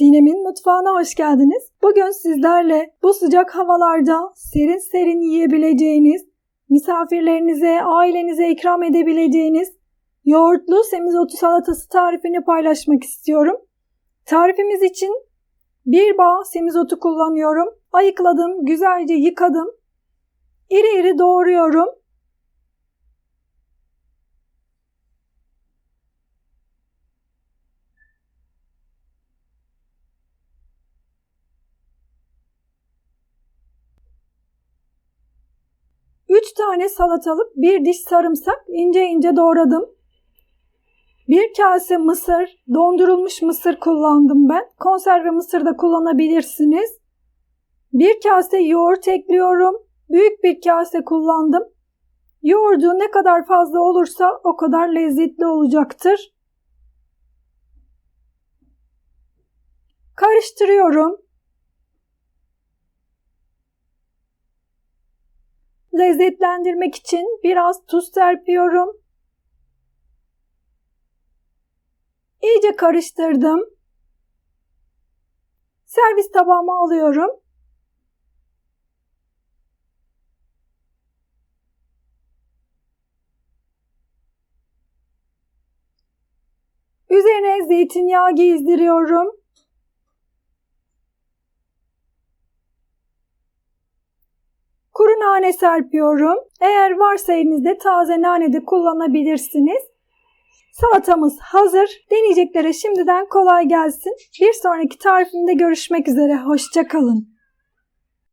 Sinem'in mutfağına hoş geldiniz. Bugün sizlerle bu sıcak havalarda serin serin yiyebileceğiniz, misafirlerinize, ailenize ikram edebileceğiniz yoğurtlu semizotu salatası tarifini paylaşmak istiyorum. Tarifimiz için bir bağ semizotu kullanıyorum. Ayıkladım, güzelce yıkadım. İri iri doğruyorum. Üç tane salatalık, bir diş sarımsak ince ince doğradım. Bir kase mısır, dondurulmuş mısır kullandım ben. Konserve mısır da kullanabilirsiniz. Bir kase yoğurt ekliyorum. Büyük bir kase kullandım. Yoğurdu ne kadar fazla olursa o kadar lezzetli olacaktır. Karıştırıyorum. Lezzetlendirmek için biraz tuz serpiyorum. İyice karıştırdım. Servis tabağıma alıyorum. Üzerine zeytinyağı gezdiriyorum. Nane serpiyorum. Eğer varsa elinizde taze nane de kullanabilirsiniz. Salatamız hazır. Deneyeceklere şimdiden kolay gelsin. Bir sonraki tarifimde görüşmek üzere. Hoşçakalın.